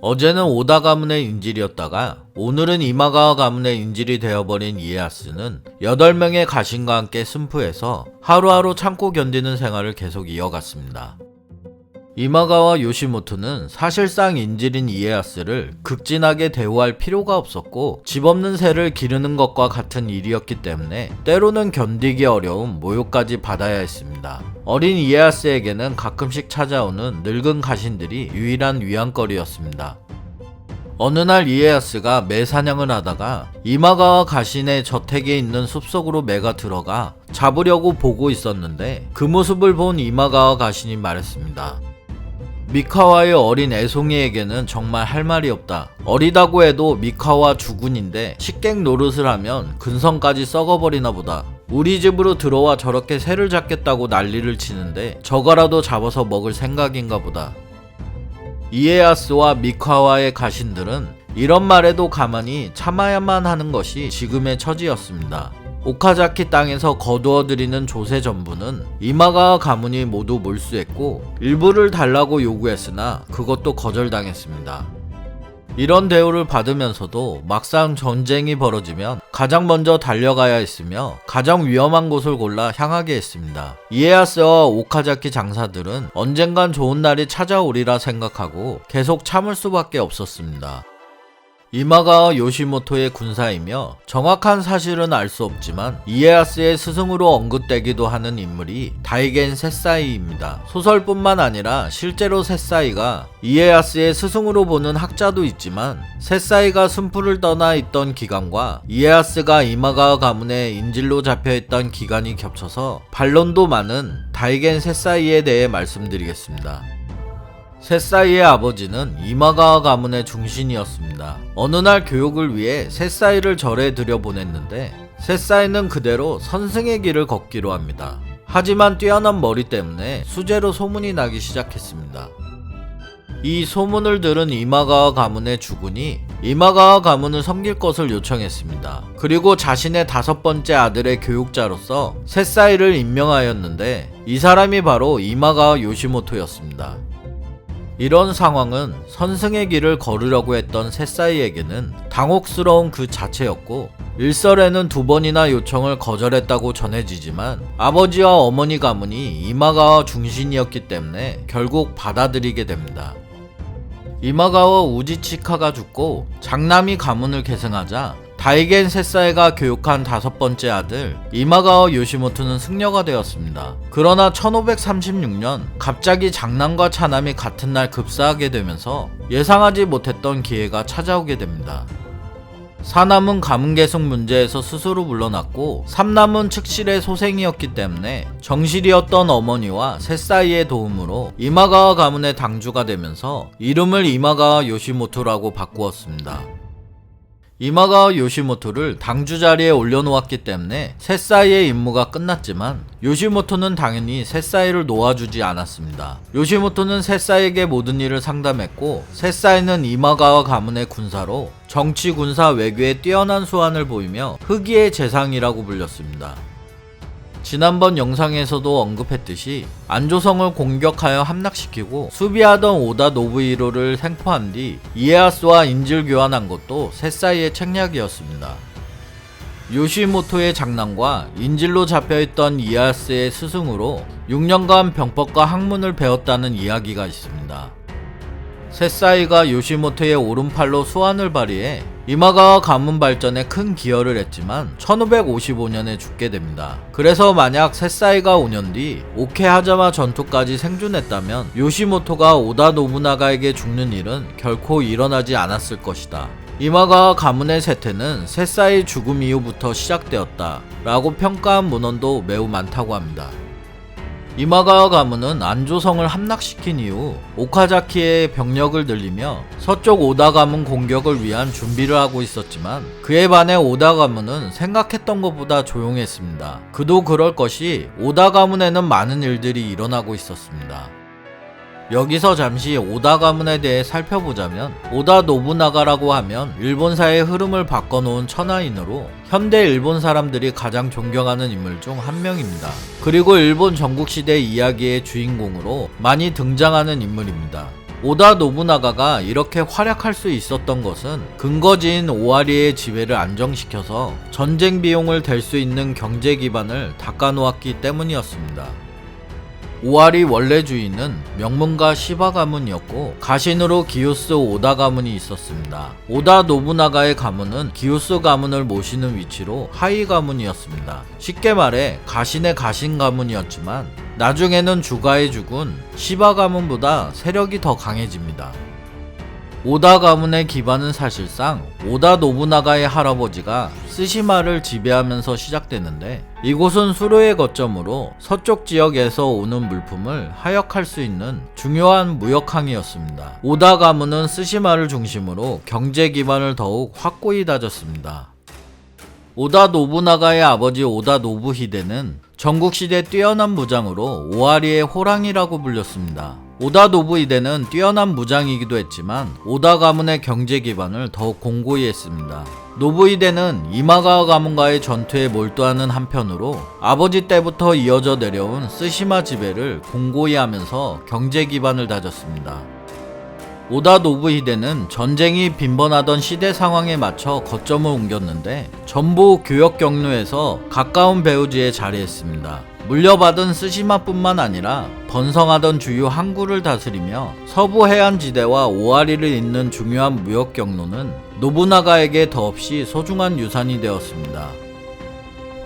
어제는 오다 가문의 인질이었다가 오늘은 이마가와 가문의 인질이 되어버린 이에야스는 8명의 가신과 함께 승부해서 하루하루 참고 견디는 생활을 계속 이어갔습니다. 이마가와 요시모토는 사실상 인질인 이에야스를 극진하게 대우할 필요가 없었고 집 없는 새를 기르는 것과 같은 일이었기 때문에 때로는 견디기 어려운 모욕까지 받아야 했습니다. 어린 이에야스에게는 가끔씩 찾아오는 늙은 가신들이 유일한 위안거리였습니다. 어느 날 이에야스가 매 사냥을 하다가 이마가와 가신의 저택에 있는 숲속으로 매가 들어가 잡으려고 보고 있었는데 그 모습을 본 이마가와 가신이 말했습니다. 미카와의 어린 애송이에게는 정말 할 말이 없다. 어리다고 해도 미카와 주군인데 식객 노릇을 하면 근성까지 썩어버리나 보다. 우리 집으로 들어와 저렇게 새를 잡겠다고 난리를 치는데 저거라도 잡아서 먹을 생각인가 보다. 이에야스와 미카와의 가신들은 이런 말에도 가만히 참아야만 하는 것이 지금의 처지였습니다. 오카자키 땅에서 거두어들이는 조세 전부는 이마가와 가문이 모두 몰수했고 일부를 달라고 요구했으나 그것도 거절당했습니다. 이런 대우를 받으면서도 막상 전쟁이 벌어지면 가장 먼저 달려가야 했으며 가장 위험한 곳을 골라 향하게 했습니다. 이에야스와 오카자키 장사들은 언젠간 좋은 날이 찾아오리라 생각하고 계속 참을 수밖에 없었습니다. 이마가와 요시모토의 군사이며 정확한 사실은 알 수 없지만 이에야스의 스승으로 언급되기도 하는 인물이 다이겐 세사이입니다. 소설뿐만 아니라 실제로 세사이가 이에야스의 스승으로 보는 학자도 있지만 세사이가 순풀을 떠나 있던 기간과 이에야스가 이마가와 가문의 인질로 잡혀있던 기간이 겹쳐서 반론도 많은 다이겐 세사이에 대해 말씀드리겠습니다. 세사이의 아버지는 이마가와 가문의 중신이었습니다. 어느 날 교육을 위해 세사이를 절에 들여보냈는데 세사이는 그대로 선생의 길을 걷기로 합니다. 하지만 뛰어난 머리 때문에 수제로 소문이 나기 시작했습니다. 이 소문을 들은 이마가와 가문의 주군이 이마가와 가문을 섬길 것을 요청했습니다. 그리고 자신의 다섯 번째 아들의 교육자로서 세사이를 임명하였는데 이 사람이 바로 이마가와 요시모토였습니다. 이런 상황은 선승의 길을 걸으려고 했던 새사이에게는 당혹스러운 그 자체였고 일설에는 두 번이나 요청을 거절했다고 전해지지만 아버지와 어머니 가문이 이마가와 중신이었기 때문에 결국 받아들이게 됩니다. 이마가와 우지치카가 죽고 장남이 가문을 계승하자 다이겐 세사이가 교육한 다섯 번째 아들 이마가와 요시모토는 승려가 되었습니다. 그러나 1536년 갑자기 장남과 차남이 같은 날 급사하게 되면서 예상하지 못했던 기회가 찾아오게 됩니다. 사남은 가문 계승 문제에서 스스로 물러났고 삼남은 측실의 소생이었기 때문에 정실이었던 어머니와 새사이의 도움으로 이마가와 가문의 당주가 되면서 이름을 이마가와 요시모토라고 바꾸었습니다. 이마가와 요시모토를 당주 자리에 올려놓았기 때문에 새사이의 임무가 끝났지만 요시모토는 당연히 새사이를 놓아주지 않았습니다. 요시모토는 새사이에게 모든 일을 상담했고 새사이는 이마가와 가문의 군사로 정치, 군사, 외교에 뛰어난 수완을 보이며 흑의의 재상이라고 불렸습니다. 지난번 영상에서도 언급했듯이 안조성을 공격하여 함락시키고 수비하던 오다 노부히로를 생포한 뒤 이에야스와 인질 교환한 것도 새사이의 책략이었습니다. 요시모토의 장남과 인질로 잡혀있던 이에야스의 스승으로 6년간 병법과 학문을 배웠다는 이야기가 있습니다. 새사이가 요시모토의 오른팔로 수완을 발휘해 이마가와 가문 발전에 큰 기여를 했지만 1555년에 죽게 됩니다. 그래서 만약 새사이가 5년 뒤 오케하자마 전투까지 생존했다면 요시모토가 오다 노부나가에게 죽는 일은 결코 일어나지 않았을 것이다. 이마가와 가문의 세태는 새사이 죽음 이후부터 시작되었다 라고 평가한 문헌도 매우 많다고 합니다. 이마가와 가문은 안조성을 함락시킨 이후 오카자키의 병력을 늘리며 서쪽 오다 가문 공격을 위한 준비를 하고 있었지만 그에 반해 오다 가문은 생각했던 것보다 조용했습니다. 그도 그럴 것이 오다 가문에는 많은 일들이 일어나고 있었습니다. 여기서 잠시 오다 가문에 대해 살펴보자면 오다 노부나가라고 하면 일본사의 흐름을 바꿔놓은 천하인으로 현대 일본 사람들이 가장 존경하는 인물 중 한 명입니다. 그리고 일본 전국시대 이야기의 주인공으로 많이 등장하는 인물입니다. 오다 노부나가가 이렇게 활약할 수 있었던 것은 근거지인 오와리의 지배를 안정시켜서 전쟁 비용을 댈 수 있는 경제 기반을 닦아놓았기 때문이었습니다. 오와리 원래 주인은 명문가 시바 가문이었고 가신으로 기요스 오다 가문이 있었습니다. 오다 노부나가의 가문은 기요스 가문을 모시는 위치로 하위 가문이었습니다. 쉽게 말해 가신의 가신 가문이었지만 나중에는 주가의 죽은 시바 가문보다 세력이 더 강해집니다. 오다 가문의 기반은 사실상 오다 노부나가의 할아버지가 스시마를 지배하면서 시작되는데 이곳은 수로의 거점으로 서쪽 지역에서 오는 물품을 하역할 수 있는 중요한 무역항이었습니다. 오다 가문은 스시마를 중심으로 경제 기반을 더욱 확고히 다졌습니다. 오다 노부나가의 아버지 오다 노부히데는 전국시대 뛰어난 무장으로 오아리의 호랑이라고 불렸습니다. 오다 노부히데는 뛰어난 무장이기도 했지만 오다 가문의 경제 기반을 더욱 공고히 했습니다. 노부히데는 이마가와 가문과의 전투에 몰두하는 한편으로 아버지 때부터 이어져 내려온 스시마 지배를 공고히 하면서 경제 기반을 다졌습니다. 오다 노부히데는 전쟁이 빈번하던 시대 상황에 맞춰 거점을 옮겼는데 전부 교역 경로에서 가까운 배후지에 자리했습니다. 물려받은 스시마뿐만 아니라 번성하던 주요 항구를 다스리며 서부 해안 지대와 오아리를 잇는 중요한 무역 경로는 노부나가에게 더없이 소중한 유산이 되었습니다.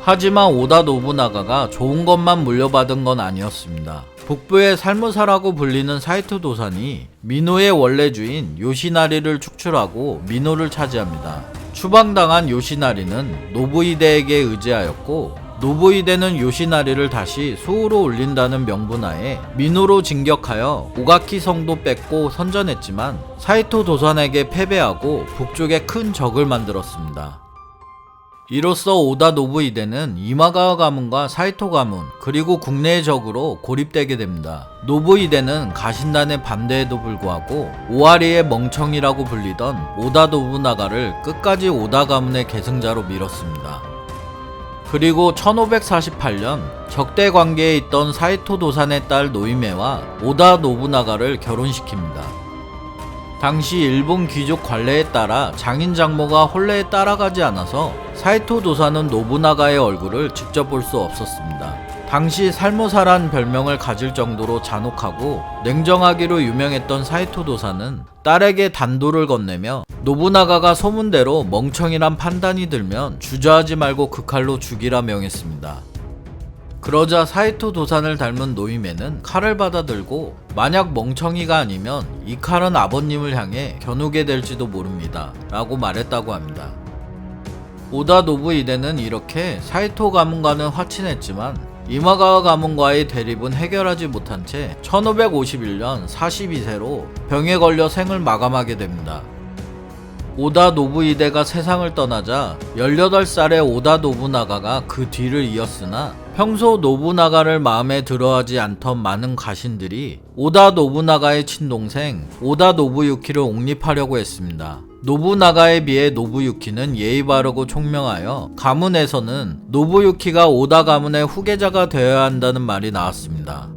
하지만 오다 노부나가가 좋은 것만 물려받은 건 아니었습니다. 북부의 살무사라고 불리는 사이토 도산이 미노의 원래 주인 요시나리를 축출하고 미노를 차지합니다. 추방당한 요시나리는 노부이데에게 의지하였고 노부이데는 요시나리를 다시 수호로 올린다는 명분하에 미노로 진격하여 오가키 성도 뺏고 선전했지만 사이토 도산에게 패배하고 북쪽에 큰 적을 만들었습니다. 이로써 오다 노부이데는 이마가와 가문과 사이토 가문 그리고 국내의 적으로 고립되게 됩니다. 노부이데는 가신단의 반대에도 불구하고 오아리의 멍청이라고 불리던 오다 노부나가를 끝까지 오다 가문의 계승자로 밀었습니다. 그리고 1548년 적대 관계에 있던 사이토 도산의 딸 노이메와 오다 노부나가를 결혼시킵니다. 당시 일본 귀족 관례에 따라 장인 장모가 혼례에 따라가지 않아서 사이토 도사는 노부나가의 얼굴을 직접 볼 수 없었습니다. 당시 살모사란 별명을 가질 정도로 잔혹하고 냉정하기로 유명했던 사이토 도사는 딸에게 단도를 건네며 노부나가가 소문대로 멍청이란 판단이 들면 주저하지 말고 그 칼로 죽이라 명했습니다. 그러자 사이토 도산을 닮은 노이메는 칼을 받아들고 만약 멍청이가 아니면 이 칼은 아버님을 향해 겨누게 될지도 모릅니다. 라고 말했다고 합니다. 오다 노부이데는 이렇게 사이토 가문과는 화친했지만 이마가와 가문과의 대립은 해결하지 못한 채 1551년 42세로 병에 걸려 생을 마감하게 됩니다. 오다 노부이데가 세상을 떠나자 18살의 오다 노부나가가 그 뒤를 이었으나 평소 노부나가를 마음에 들어하지 않던 많은 가신들이 오다 노부나가의 친동생 오다 노부유키를 옹립하려고 했습니다. 노부나가에 비해 노부유키는 예의 바르고 총명하여 가문에서는 노부유키가 오다 가문의 후계자가 되어야 한다는 말이 나왔습니다.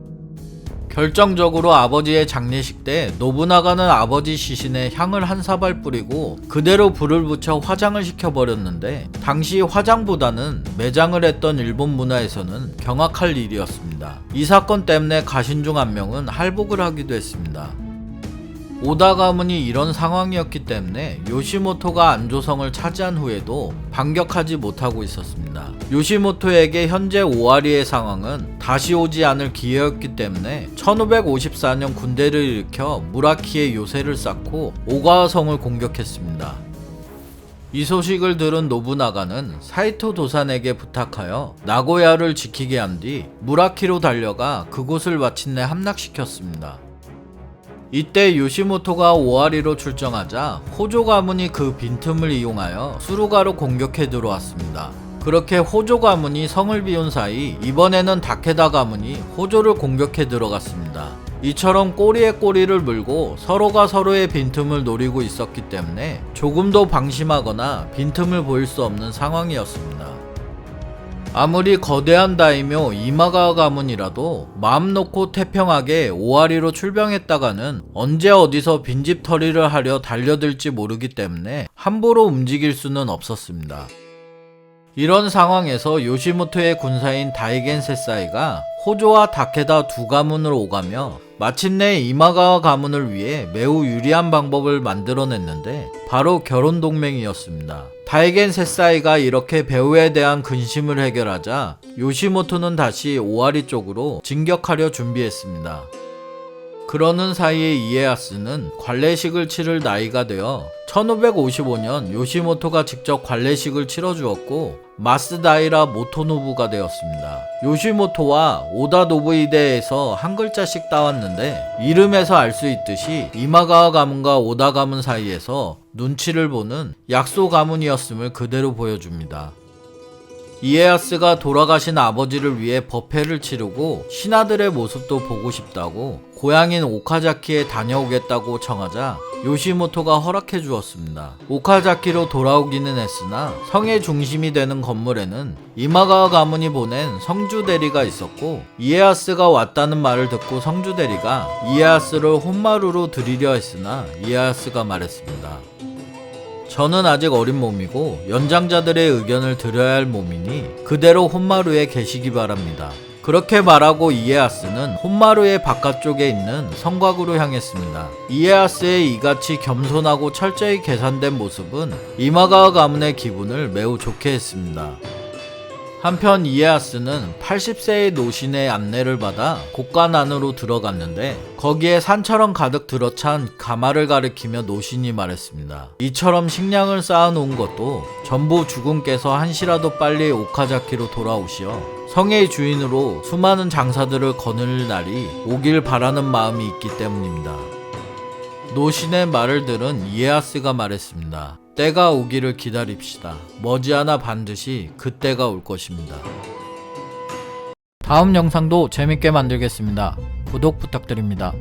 결정적으로 아버지의 장례식 때 노부나가는 아버지 시신에 향을 한 사발 뿌리고 그대로 불을 붙여 화장을 시켜버렸는데 당시 화장보다는 매장을 했던 일본 문화에서는 경악할 일이었습니다. 이 사건 때문에 가신 중 한 명은 할복을 하기도 했습니다. 오다 가문이 이런 상황이었기 때문에 요시모토가 안조성을 차지한 후에도 반격하지 못하고 있었습니다. 요시모토에게 현재 오아리의 상황은 다시 오지 않을 기회였기 때문에 1554년 군대를 일으켜 무라키의 요새를 쌓고 오가와성을 공격했습니다. 이 소식을 들은 노부나가는 사이토 도산에게 부탁하여 나고야를 지키게 한 뒤 무라키로 달려가 그곳을 마침내 함락시켰습니다. 이때 요시모토가 오아리로 출정하자 호조 가문이 그 빈틈을 이용하여 수루가로 공격해 들어왔습니다. 그렇게 호조 가문이 성을 비운 사이 이번에는 다케다 가문이 호조를 공격해 들어갔습니다. 이처럼 꼬리에 꼬리를 물고 서로가 서로의 빈틈을 노리고 있었기 때문에 조금도 방심하거나 빈틈을 보일 수 없는 상황이었습니다. 아무리 거대한 다이묘 이마가 가문이라도 마음 놓고 태평하게 오아리로 출병했다가는 언제 어디서 빈집 털이를 하려 달려들지 모르기 때문에 함부로 움직일 수는 없었습니다. 이런 상황에서 요시모토의 군사인 다이겐 세사이가 호조와 다케다 두 가문을 오가며 마침내 이마가와 가문을 위해 매우 유리한 방법을 만들어냈는데 바로 결혼 동맹이었습니다. 다이겐 세사이가 이렇게 배우에 대한 근심을 해결하자 요시모토는 다시 오아리 쪽으로 진격하려 준비했습니다. 그러는 사이에 이에야스는 관례식을 치를 나이가 되어 1555년 요시모토가 직접 관례식을 치러주었고 마스다이라 모토노부가 되었습니다. 요시모토와 오다 노부이대에서 한 글자씩 따왔는데 이름에서 알 수 있듯이 이마가와 가문과 오다 가문 사이에서 눈치를 보는 약소 가문이었음을 그대로 보여줍니다. 이에야스가 돌아가신 아버지를 위해 법회를 치르고 신하들의 모습도 보고 싶다고 고향인 오카자키에 다녀오겠다고 청하자 요시모토가 허락해 주었습니다. 오카자키로 돌아오기는 했으나 성의 중심이 되는 건물에는 이마가와 가문이 보낸 성주 대리가 있었고 이에야스가 왔다는 말을 듣고 성주 대리가 이에야스를 혼마루로 들이려 했으나 이에야스가 말했습니다. 저는 아직 어린 몸이고 연장자들의 의견을 들어야 할 몸이니 그대로 혼마루에 계시기 바랍니다. 그렇게 말하고 이에야스는 혼마루의 바깥쪽에 있는 성곽으로 향했습니다. 이에야스의 이같이 겸손하고 철저히 계산된 모습은 이마가와 가문의 기분을 매우 좋게 했습니다. 한편 이에야스는 80세의 노신의 안내를 받아 곳간 안으로 들어갔는데 거기에 산처럼 가득 들어찬 가마를 가리키며 노신이 말했습니다. 이처럼 식량을 쌓아놓은 것도 전부 주군께서 한시라도 빨리 오카자키로 돌아오시어 성의 주인으로 수많은 장사들을 거늘 날이 오길 바라는 마음이 있기 때문입니다. 노신의 말을 들은 이에야스가 말했습니다. 때가 오기를 기다립시다. 머지않아 반드시 그때가 올 것입니다. 다음 영상도 재밌게 만들겠습니다. 구독 부탁드립니다.